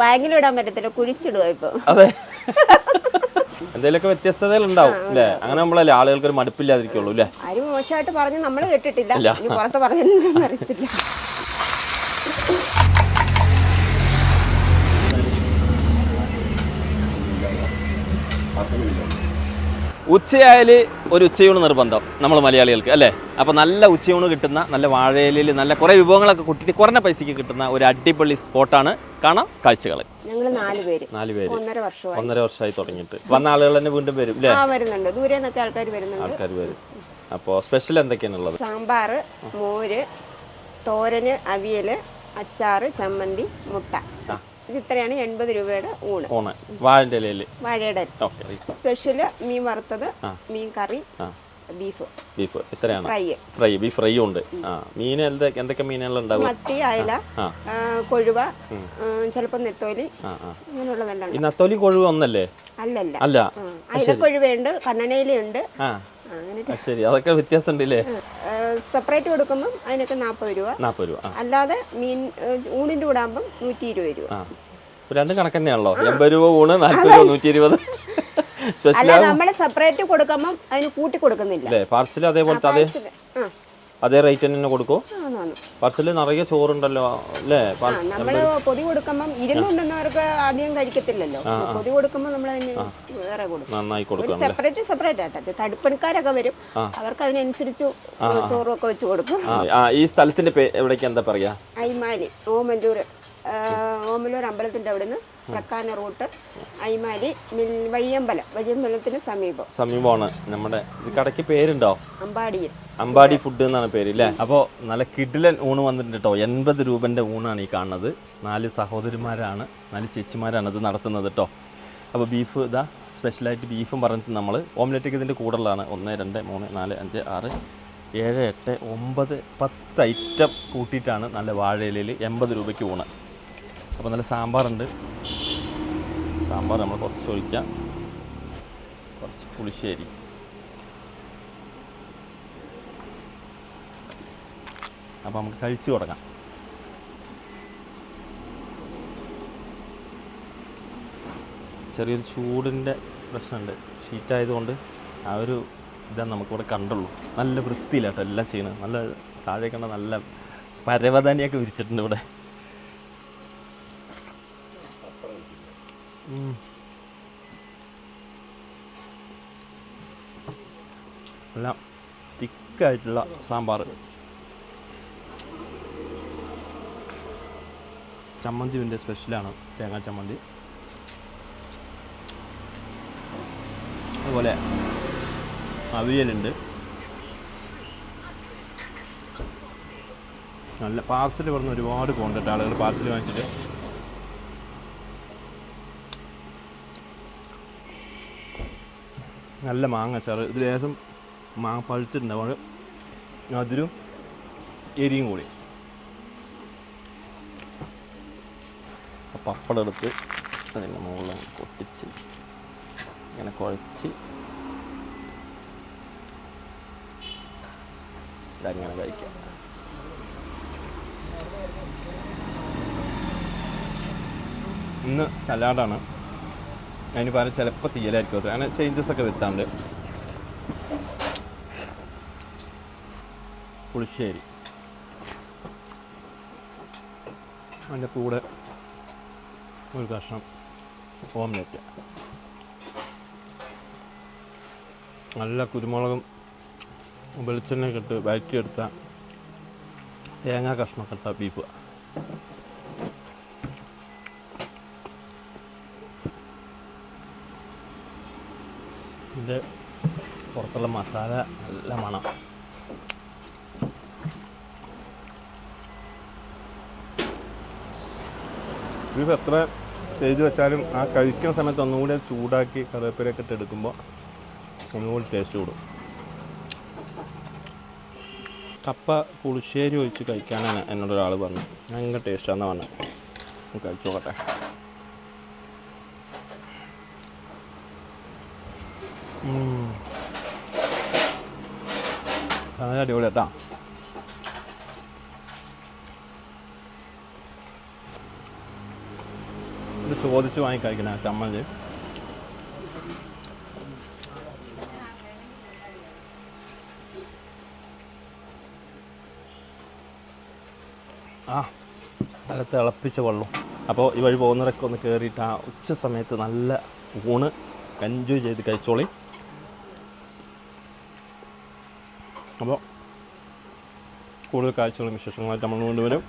ബാങ്കിലും ഇടാൻ പറ്റത്തില്ല കുഴിച്ചിടുക ഇപ്പൊ. അതെ. എന്തെങ്കിലുമൊക്കെ വ്യത്യസ്തതകൾ ഉണ്ടാവും അല്ലേ? അങ്ങനെ നമ്മളല്ലേ ആളുകൾക്ക് ഒരു മടുപ്പില്ലാതിരിക്കുള്ളൂ അല്ലേ? ആരും മോശമായിട്ട് പറഞ്ഞു നമ്മൾ കേട്ടിട്ടില്ല. ഇനി പുറത്ത് അറിയത്തില്ല. ഉച്ചയായാൽ ഒരു ഉച്ചയൂണ് നിർബന്ധം നമ്മൾ മലയാളികൾക്ക് അല്ലേ? അപ്പോൾ നല്ല ഉച്ചയൂണ് കിട്ടുന്ന നല്ല വാഴയിലിൽ നല്ല കുറേ വിഭവങ്ങളൊക്കെ കുട്ടിയിട്ട് കുറഞ്ഞ പൈസയ്ക്ക് കിട്ടുന്ന ഒരു അടിപൊളി സ്പോട്ടാണ് കാണാം കാഴ്ചകൾ ഞങ്ങൾ നാല് പേര്. നാല് പേര്. ഒന്നര വർഷമായി. ഒന്നര വർഷമായി തുടങ്ങിയിട്ട്. വന്ന ആളുകൾ തന്നെ വീണ്ടും വരും അല്ലേ വരുന്നുണ്ട്. ദൂരെ നിന്നൊക്കെ ആൾക്കാർ വരുന്നുണ്ട്. ആൾക്കാർ വരും. അപ്പോൾ സ്പെഷ്യൽ എന്തൊക്കെയാണുള്ളത്? സാമ്പാർ മോര് തോരന് അവിയൽ അച്ചാറ് ചമ്മന്തി മുട്ട. ഇത് ഇത്രയാണ് എൺപത് രൂപയുടെ ഊണ്. ഊണ്. വാഴയുടെ ഇലയിൽ വാഴയുടെ സ്പെഷ്യൽ സ്പെഷ്യൽ മീൻ വറുത്തത് മീൻ കറി ബീഫ്. ബീഫ്. ഇത്രയാണ്. ഫ്രൈ. ഫ്രൈ ബീഫ് ഫ്രൈയും ഉണ്ട്. ആ. മീൻ എന്തൊക്കെ എന്തൊക്കെ മീനുകൾ ഉണ്ടാവും? മത്തി അയല കൊഴുവ ചിലപ്പോൾ നെത്തോലി. അങ്ങനെയുള്ളതെല്ലാം ഈ നത്തോലി കൊഴുവ ഒന്നല്ലേ? അല്ലല്ല. അല്ല. അയലക്കൊഴുവയുണ്ട് കണ്ണനയിലുണ്ട് ശരി അതൊക്കെ വ്യത്യാസം ഉണ്ടല്ലേ സെപ്പറേറ്റ് കൊടുക്കുമ്പം അതിനൊക്കെ നാൽപ്പത് രൂപ. നാൽപ്പത് രൂപ അല്ലാതെ മീൻ ഊണിന്റെ ഊണിന്റെ കൂടെ ആകുമ്പം നൂറ്റി ഇരുപത് രൂപ രണ്ട് കണക്ക് തന്നെയാണല്ലോ എൺപത് രൂപ ഊണ് നാൽപ്പത് രൂപ നൂറ്റി ഇരുപത് അല്ല നമ്മൾ സെപ്പറേറ്റ് കൊടുക്കുമ്പം അതിന് കൂട്ടി കൊടുക്കുന്നില്ല. പാർസൽ അതേപോലത്തെ അതേ അതേ റേറ്റ് തന്നെ കൊടുക്കും. പാർസലിൽ നിറയെ ചോറുണ്ടല്ലോ അല്ലേ? നമ്മൾ നമ്മൾ പൊതി കൊടുക്കുമ്പോൾ ഇരുന്നുണ്ടെന്നവർക്ക് ആദ്യം കഴിക്കത്തില്ലല്ലോ. പൊതി കൊടുക്കുമ്പോൾ നമ്മൾ വേറെ കൊടുക്കും. നന്നായി കൊടുക്കും സെപ്പറേറ്റ് സെപ്പറേറ്റ് ആയിട്ട് തടുപ്പണിക്കാരൊക്കെ വരും. അവർക്ക് അതിനനുസരിച്ച് ചോറൊക്കെ വെച്ച് കൊടുക്കും. ഈ സ്ഥലത്തിന്റെ എവിടേക്ക് എന്താ പറയാ? അയ്മാലി ഓമല്ലൂർ. ഓമല്ലൂർ അമ്പലത്തിന്റെ അവിടുന്ന് പ്രക്കാന റൂട്ട് അയ്മാലി മിൽ വഴിയമ്പലം. വഴിയമ്പലത്തിന് സമീപം. സമീപമാണ്. നമ്മുടെ കടയ്ക്ക് പേരുണ്ടോ? അമ്പാടിയിൽ. അമ്പാടി ഫുഡ് എന്നാണ് പേര് അല്ലേ അപ്പോൾ നല്ല കിഡിലൻ ഊണ് വന്നിട്ടുണ്ട് കേട്ടോ എൺപത് രൂപന്റെ ഊണാണ് ഈ കാണുന്നത്. നാല് സഹോദരിമാരാണ് നാല് ചേച്ചിമാരാണ് ഇത് നടത്തുന്നത് കേട്ടോ അപ്പോൾ ബീഫ് ഇതാ സ്പെഷ്യലായിട്ട് ബീഫും പറഞ്ഞിട്ട് നമ്മൾ ഓംലെറ്റൊക്കെ ഇതിന്റെ കൂടുതലാണ് ഒന്ന് രണ്ട് മൂന്ന് നാല് അഞ്ച് ആറ് ഏഴ് എട്ട് ഒമ്പത് പത്ത് ഐറ്റം കൂട്ടിയിട്ടാണ് നല്ല വാഴയിലയിൽ എൺപത് രൂപയ്ക്ക് ഊണ്. അപ്പോൾ നല്ല സാമ്പാറുണ്ട്. സാമ്പാർ നമ്മൾ കുറച്ച് ഒഴിക്കാം. കുറച്ച് പുളിശ്ശേരി. അപ്പോൾ നമുക്ക് കഴിച്ച് തുടങ്ങാം. ചെറിയൊരു ചൂടിന്റെ പ്രശ്നമുണ്ട്. ഷീറ്റായതുകൊണ്ട് ആ ഒരു ഇതാണ് നമുക്കിവിടെ കണ്ടുള്ളൂ. നല്ല വൃത്തിയിലാട്ടോ എല്ലാം ചെയ്യുന്നത്. നല്ല താഴെ കണ്ട നല്ല പരവതാനിയൊക്കെ വിരിച്ചിട്ടുണ്ട് ഇവിടെ. എല്ലാം തിക്കായിട്ടുള്ള സാമ്പാർ ചമ്മന്തി ഇതിന്റെ സ്പെഷ്യലാണ് തേങ്ങാ ചമ്മന്തി. അതുപോലെ അവിയലുണ്ട്. നല്ല പാർസൽ പറഞ്ഞ് ഒരുപാട് പോകുന്നുണ്ട് ആളുകൾ പാർസൽ വാങ്ങിച്ചിട്ട് നല്ല മാങ്ങ അച്ചാറ് ഇത് ലേശം മാങ്ങ പഴുത്തിട്ടുണ്ടാവും അത് അതിലും എരിയും കൂടി. പപ്പടം എടുത്ത് അതിന്റെ മുകളിൽ പൊട്ടിച്ച് ഇങ്ങനെ കുഴച്ച് ഇതങ്ങനെ കഴിക്കാം. ഇന്ന് സലാഡാണ്. അതിന് പകരം ചിലപ്പോൾ തീയലായിരിക്കും. അങ്ങനെ ചേഞ്ചസ് ഒക്കെ വരുത്താണ്ട്. പുളിശ്ശേരി. അതിന്റെ കൂടെ ഒരു കഷ്ണം ഓംലെറ്റ് നല്ല കുരുമുളകും വെളിച്ചെണ്ണയൊക്കെ ഇട്ട് വഴറ്റിയെടുത്ത തേങ്ങാ കഷ്ണമൊക്കെ ഇട്ട ബീഫ് ഇതിന്റെ പുറത്തുള്ള മസാല നല്ല മണം. ബീഫ് എത്ര ചെയ്ത് വെച്ചാലും ആ കഴിക്കുന്ന സമയത്ത് ഒന്നുകൂടി ചൂടാക്കി കറിവേപ്പിലൊക്കെ ഇട്ട് എടുക്കുമ്പോൾ ഒന്നുകൂടി ടേസ്റ്റ് കൂടും. കപ്പ പുളിശ്ശേരി ഒഴിച്ച് കഴിക്കാനാണ് എന്നോടൊരാൾ പറഞ്ഞത്. ഭയങ്കര ടേസ്റ്റാണെന്ന് പറഞ്ഞത്. ഒന്ന് നല്ല അടിപൊളി കേട്ടാ ഇത് ചമ്മന്തി ആ നല്ല തിളപ്പിച്ച വെള്ളം അപ്പോൾ ഈ വഴി പോകുന്നവരൊക്കെ ഒന്ന് കയറിയിട്ട് ആ ഉച്ച സമയത്ത് നല്ല ഊണ് എൻജോയ് ചെയ്ത് കഴിച്ചോളി. അപ്പോൾ കൂടുതൽ കാഴ്ചകളും വിശേഷങ്ങളായിട്ട് നമ്മൾ കൊണ്ടുവരും